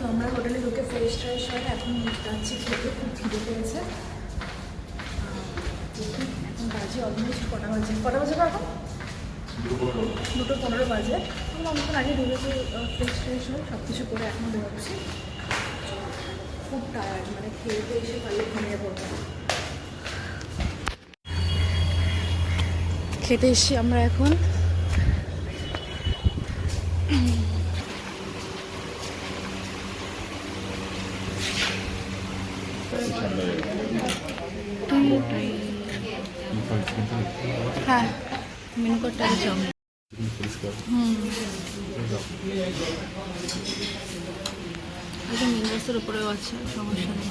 তো আমরা হোটেলে ঢুকে ফ্রেশ ট্রেশ হয়ে এখন যাচ্ছি খেতে, খুব খিদে পেয়েছে। এখন বাজে অলমোস্ট কটা বাজে। কটা বাজে এখন দুটো পনেরো। বাজে। আমরা অনেকক্ষণ আগে ঢুকেছি ফ্রেশ ট্রেশ হয়ে সব কিছু করে এখন বেরোচ্ছি। খুব টায়ার্ড মানে খেয়ে এসে পারলে ঘুমিয়ে পড়ব খেতে এসছি আমরা এখন। হ্যাঁ মেনু কার্ডটা জম হুম উপরেও আছে সমস্যা নেই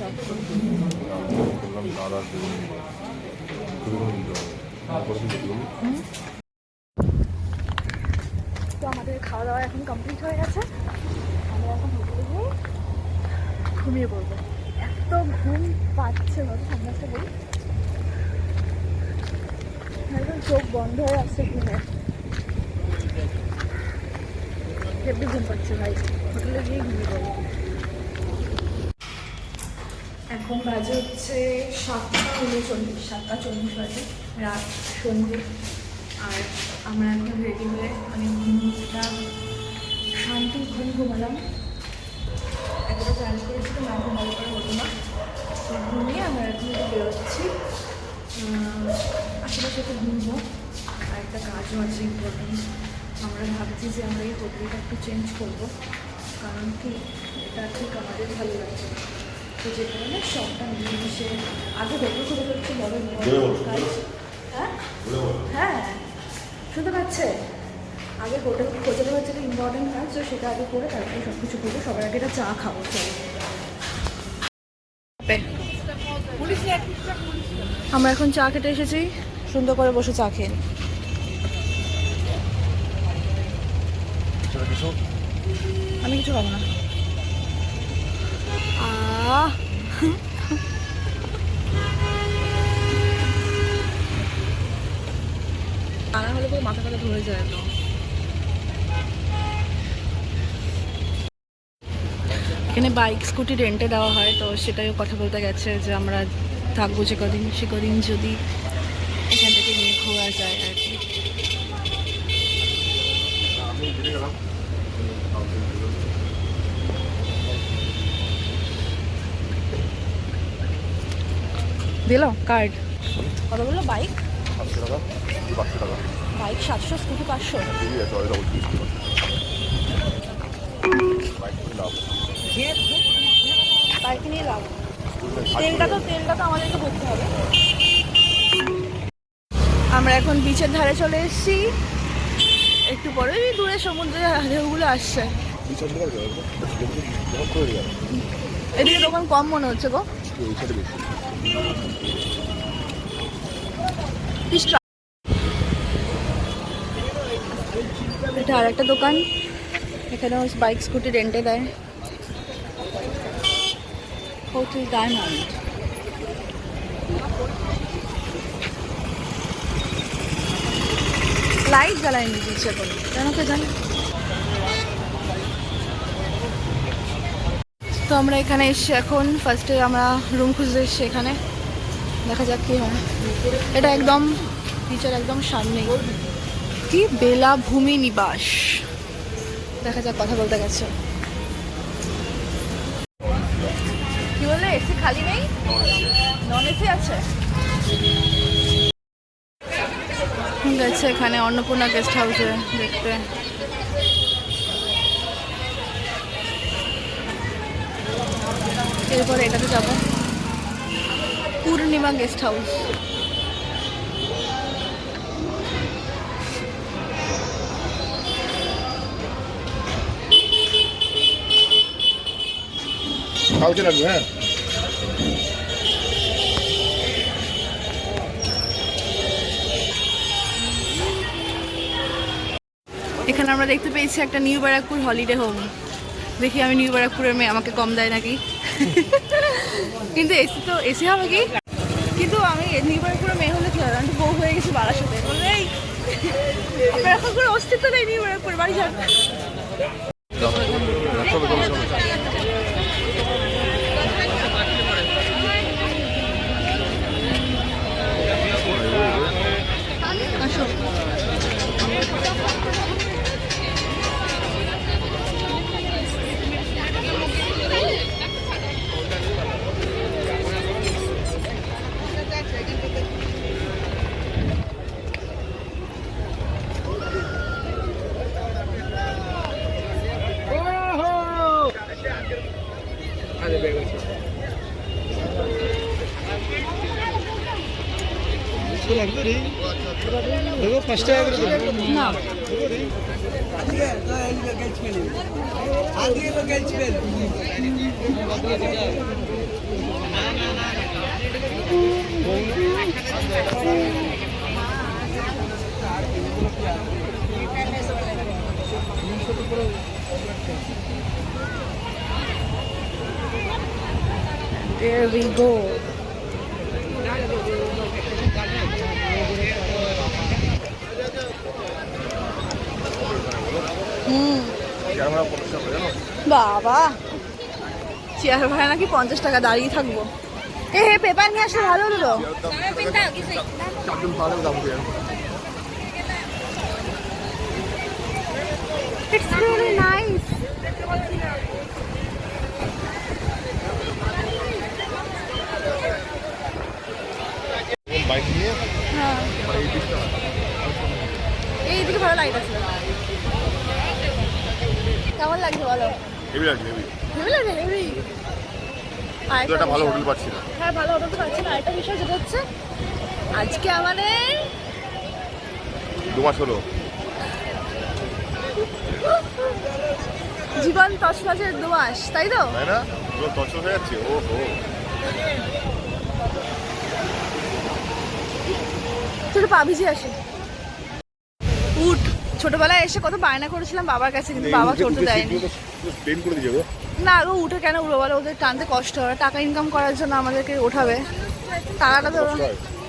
তো আমাদের খাওয়া দাওয়া এখন কমপ্লিট হয়ে গেছে। আমরা এখন হোটেলে ঘুমিয়ে পড়ব। এত ঘুম পাচ্ছে ভাবে সামনাসটা বলি একদম চোখ বন্ধ হয়ে আসছে ঘুমে। হেব্বি ঘুম পাচ্ছে ভাই। হোটেলে গিয়ে ঘুমিয়ে পড়ব। এখন বাজে হচ্ছে সাতটা উনচল্লিশ সাতটা চল্লিশ বাজে, রাত সন্ধ্যে আর আমরা এখন রেডি হয়ে মানে ঘুমটা শান্তি, ঘুম ঘুমালাম। এতটা একটা প্ল্যান করেছিলাম না ঘুমালে পরে হতো না। তো ঘুমিয়ে আমরা এখন বেরোচ্ছি। আশেপাশে একটু ঘুমবো। আর একটা কাজও আছে ইম্পর্টেন্ট আমরা ভাবছি যে আমরা এই হোটেলটা একটু চেঞ্জ করব। কারণ কি? এটা ঠিক আমাদের ভালো লাগছে। তো যে কারণে সবটা মিলেমিশে আগে হোটেল খুলে হচ্ছে বড় হ্যাঁ? হ্যাঁ। শুনতে পাচ্ছে? আগে হোটেল খোঁজাটা হচ্ছে একটা ইম্পর্টেন্ট কাজ তো সেটা আগে করে তারপরে সব কিছু করব। সবার আগে একটা চা খাব আমরা এখন চা খেতে এসেছি। সুন্দর করে বসে চা খেয়ে আমি কিছু খাব না। আনা হলে পুরো ধরে যায় এখানে বাইক, স্কুটি রেন্টে দেওয়া হয়, তো সেটাইও কথা বলতে গেছে যে আমরা থাকব যে কদিন, সে কদিন যদি এখান থেকে নিয়ে ঘোরা যায় আর কি। দিল? কার্ড কত বলল বাইক বাইক সাতশো স্কুটি পাঁচশো। বাইক বাইক নিয়ে লাভ। তেলটা তো তেলটা তো আমাদেরকে ভরতে হবে। আমরা এখন বিচের ধারে চলে এসেছি। একটু পরে ওই দূরে সমুদ্রের ঢেউগুলো আসছে। এদিকে দোকান কম মনে হচ্ছে গো। এটা আর একটা দোকান। এখানে বাইক, স্কুটি রেন্টে দেয়। হোটেল ডায়মন্ড লাইট জ্বালায়নি দিচ্ছে কেন কে জানে? তো আমরা এখানে এসছি এখন। ফার্স্টে আমরা রুম খুঁজতে এসছি এখানে। দেখা যাক কি হয়। এটা একদম টিচার একদম সামনে কি বেলাভূমি নিবাস। দেখা যাক, কথা বলতে গেছে। কি বললে এসি খালি নেই? নন এসি আছে? গেছে এখানে, অন্নপূর্ণা গেস্ট হাউসে দেখতে। এরপরে এটাতে যাব। Purnima guest house. কালকে লাগবে হ্যাঁ। এখানে আমরা দেখতে পেয়েছি একটা নিউ ব্যারাকপুর হলিডে হোম দেখি আমি নিউ ব্যারাকপুরের মেয়ে আমাকে কম দেয় নাকি। কিন্তু এসি তো এসি হবে কি কিন্তু আমি নিউ পুরো মেয়ে হলে কি হবে আমি বউ হয়ে গেছি বারাসাতে সাথে এখন কোনো অস্তিত্ব নেই নিউ ব্যারাকপুর বাড়ি যান দেখো পাঁচ টাকা করে দেবো না There we go. জানো বাবা। চেয়ার ভাড়া নাকি পঞ্চাশ টাকা দাঁড়িয়ে থাকব। এ হে পেপার নিয়ে আসলে ভালো হলো তো। চারজন ভালো দাম দিয়ে ইটস রিয়েলি নাইস বাইক নিয়ে হ্যাঁ মানে এই দিকটা এইদিকে ভালো লাইট আছে কেমন লাগছে বলো হেভি লাগছে হেভি হেভি লাগে হেভি তো একটা ভালো হোটেল পাচ্ছি না। হ্যাঁ ভালো হোটেল তো পাচ্ছি না। আরেকটা বিষয় যেটা হচ্ছে আজকে আমাদের দু মাস হলো। জীবন তছনছের দু মাস তাই তো? তাই না? পুরো তছর হয়ে যাচ্ছে ও হো ছোট পা ভিজে আসে। ছোটবেলায় এসে কত বায়না করেছিলাম বাবার কাছে কিন্তু বাবা চড়তে দেয়নি। না গো উঠে কেন উঠবো বলো? ওদের টানতে কষ্ট হয়। টাকা ইনকাম করার জন্য আমাদেরকে ওঠাবে। টাকাটা তো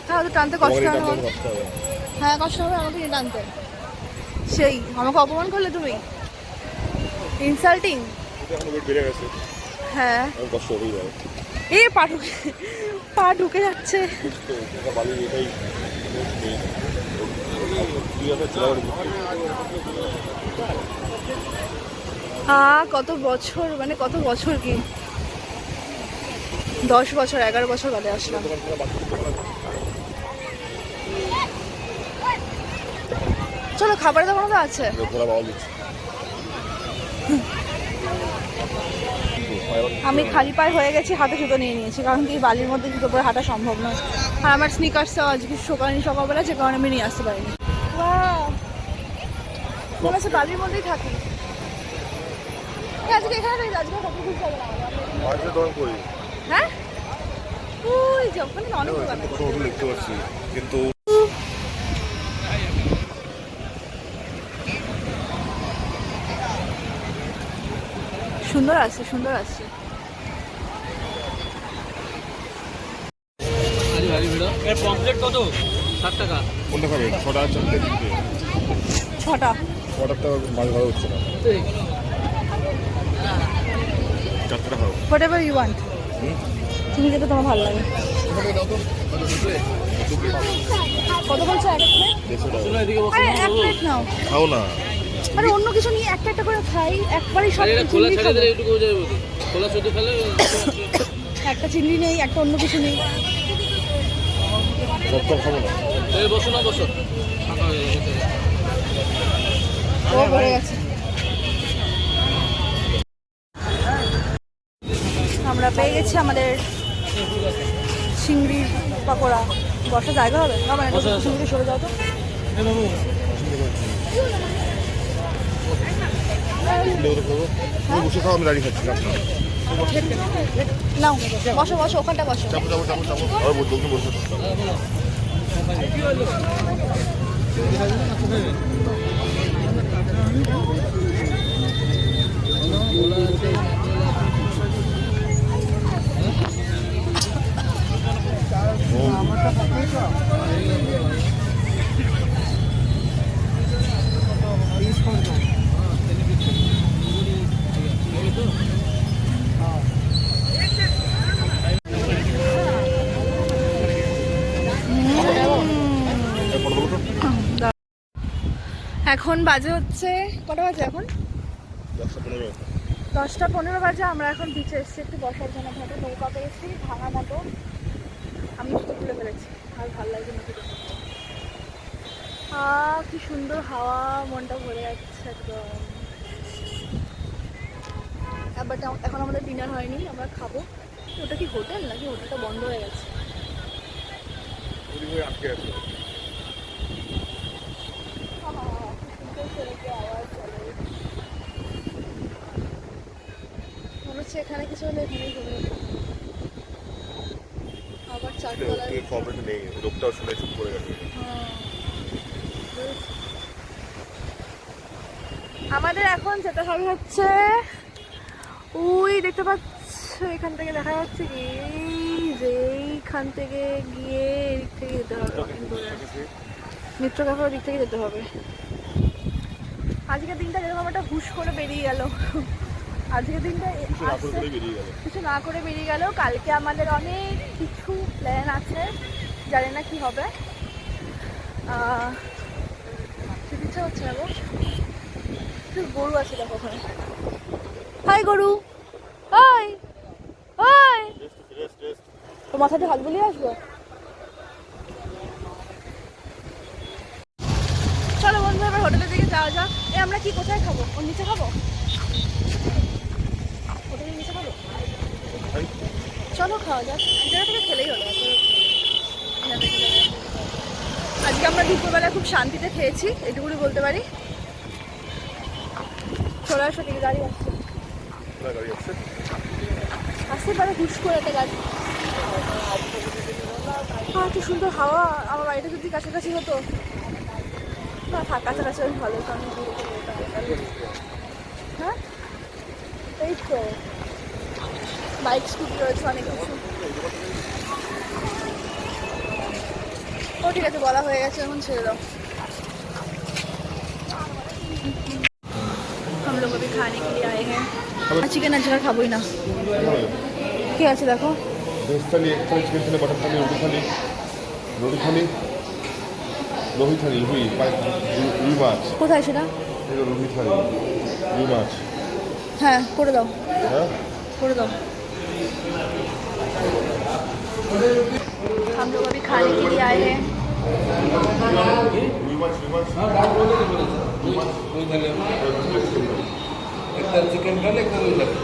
হ্যাঁ। ওদের টানতে কষ্ট হয় হবে হ্যাঁ। কষ্ট হবে আমাকে টানতে। সেই আমাকে অপমান করলে তুমি? ইনসাল্টিং হ্যাঁ। এ পা ঢুকে পা ঢুকে যাচ্ছে। আ, কত বছর মানে কত বছর কি? দশ বছর, এগারো বছর বাদে আসলাম। চলো, খাবারের দোকানও তো আছে? আমি খালি পায়ে হয়ে গেছি, হাতে জুতো নিয়ে নিয়েছি, কারণ কি বালির মধ্যে জুতো পরে হাঁটা সম্ভব নয়। আর আমার স্নিকার্সটাও আজকে সকাল সকালবেলা, যে কারণে আমি নিয়ে আসতে পারিনি! হচ্ছে বালির মধ্যেই থাকি। আজকে এখানে থাকি আজকে কত খুব হবে না দোকান করি হ্যাঁ? ওই যে ওখানে অনেক দোকান আছে। দেখতে পাচ্ছি কিন্তু সুন্দর আছে সুন্দর আছে কত? ষাট টাকা। কোনটা খাবে? ছটা ছটা। ছটার তো মাছ ভালো হচ্ছে না। চারটে খাও হোয়াট এভার ইউ ওয়ান্ট তুমি যেটা তোমার ভালো লাগে। কত বলছো এক প্লেট দেড়শো টাকা। এদিকে বসে। আরে এক প্লেট নাও। খাও না। আরে অন্য কিছু নিয়ে একটা একটা করে খাই একবারই সব খোলা চিংড়ি ছেড়ে দিলে একটু করে যাবে খোলা শুধু খেলে একটা চিংড়ি নেই একটা অন্য কিছু নেই। সব খাব না। বসো না বসো ফাঁকা হয়ে গেছে ও ভরে গেছে আমরা পেয়ে গেছি আমাদের চিংড়ির পকোড়া। বসার জায়গা হবে? বাবা বসা, বসা। চিংড়ি সরে যাও তো। বসে খাও আমি দাঁড়িয়ে খাচ্ছি না নাও বসো বসো ওখানটা বসো। চাপো চাপো চাপো চাপো আর বসে বসে বসে Thank you. এখন বাজে হচ্ছে, কটা বাজে এখন? দশটা পনেরো বাজে, আমরা এখন বিচে এসেছি, একটু বসার জন্য ভাবে নৌকা পেয়েছি, ভাঙা মতো। আমি জুতো খুলে ফেলেছি, আর ভালো লাগছে না। কি সুন্দর হাওয়া, মনটা ভরে যাচ্ছে একদম। এবার এখন আমাদের ডিনার হয়নি, আমরা খাব। ওটা কি হোটেল নাকি হোটেলটা বন্ধ হয়ে গেছে ওই হয়ে আটকে আছে আহ, কি সুন্দর ছেলেকে আওয়াজ চলে মনে হচ্ছে এখানে কিছু হলে এখানেই ঘুরে আবার চারতলায় খবরটা নেই। লোকটাও শুনে চুপ করে গেছে হ্যাঁ। আমাদের এখন যেতে হবে হচ্ছে ওই দেখতে পাচ্ছ এখান থেকে দেখা যাচ্ছে কি? এই যে এইখান থেকে গিয়ে এদিক থেকে যেতে হবে মিত্র কাকার দিক থেকে যেতে হবে। আজকের দিনটা যেরকম একটা হুশ করে বেরিয়ে গেল। আজকের দিনটা কিছু না করে বেরিয়ে গেল। কিছু না করে বেরিয়ে গেল। কালকে আমাদের অনেক কিছু প্ল্যান আছে। জানি না কি হবে। ইচ্ছা হচ্ছে না গরু আছে দেখো ওখানে। হাই গরু। হাই। হাই। তো মাথাতে হাত বুলিয়ে আসব? চলো বন্ধু এবার হোটেলের দিকে যাওয়া যাক। এ আমরা কি কোথায় খাব? ওর নিচে খাব? হোটেলের নিচে খাব চলো খাওয়া যাক। জায়গা থেকে খেলেই হলো থেকে। আজকে আমরা দুপুরবেলা খুব শান্তিতে খেয়েছি এটুকুনি বলতে পারি। চলে আসো দিকে গাড়ি আসছে। আসতে পারে হুশ করে একটা গাড়ি। আহ, কি সুন্দর হাওয়া। আমার বাড়িটা যদি কাছাকাছি হতো। না থাক কাছাকাছি ভালো। হ্যাঁ? এই তো বাইক স্কুটি রয়েছে অনেক কিছু ও ঠিক আছে বলা হয়ে গেছে এখন ছেড়ে দাও हम लोग अभी खाने के लिए आए हैं চিকেন আজকে আর খাবোই না কি আছে দেখো ভেজ থালি এক থালি চিকেন থালি বাটার থালি রুটি থালি রুটি থালি রুই থালি রুই পাই- রুই- রুই মাছ কোথায় সেটা এই যে রুই থালি রুই মাছ হ্যাঁ করে দাও হ্যাঁ করে দাও हम लोग अभी खाने के लिए आए हैं রুই মাছ রুই মাছ একটা চিকেন কালে একটা রুই কালে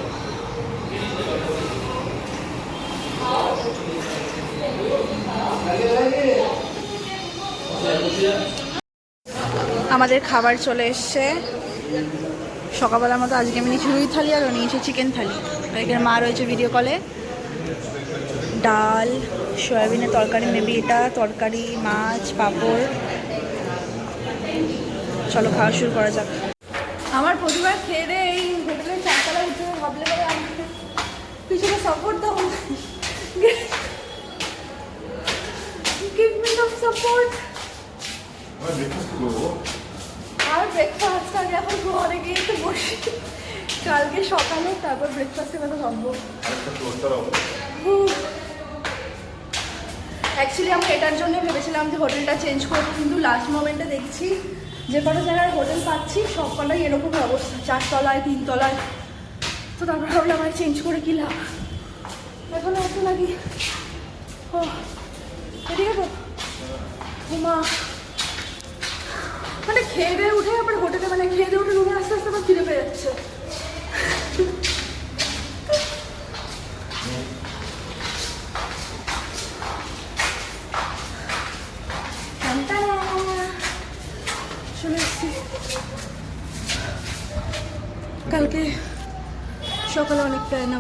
আমাদের খাবার চলে এসছে সকালবেলার মতো আজকে আমি নিয়েছি রুই থালি আর ও নিয়েছি চিকেন থালি। এখানে মা রয়েছে ভিডিও কলে ডাল, সয়াবিনের তরকারি মেবি এটা, তরকারি, মাছ, পাঁপড়। চলো খাওয়া শুরু করা যাক। আমার প্রতিবার খেয়ে এই হোটেলের চারতলা উঠে ভাবলে পিছনে সাপোর্ট দাও সাপোর্ট ব্রেকফাস্ট ব্রেকফাস্ট আগে এখন ঘরে গিয়ে একটু বসি। কালকে সকালে তারপর ভাববো আরেকটা টোস্টার অ্যাকচুয়ালি আমরা এটার জন্য ভেবেছিলাম যে হোটেলটা চেঞ্জ করব কিন্তু লাস্ট মোমেন্টে দেখছি যে কটা জায়গায় হোটেল পাচ্ছি সব কটাই এরকম অবস্থা। চারতলায় তিনতলায়। তো তারপর ভাবলাম আর চেঞ্জ করে কি লাভ? এখন এত লাগি ও এদিকে তো ঘুমা মানে খেয়ে দিয়ে উঠে আবার হোটেলে মানে খেয়ে দিয়ে উঠে রুমে আস্তে আস্তে আবার ফিরে পেয়ে যাচ্ছে। কালকে সকালে অনেক প্ল্যান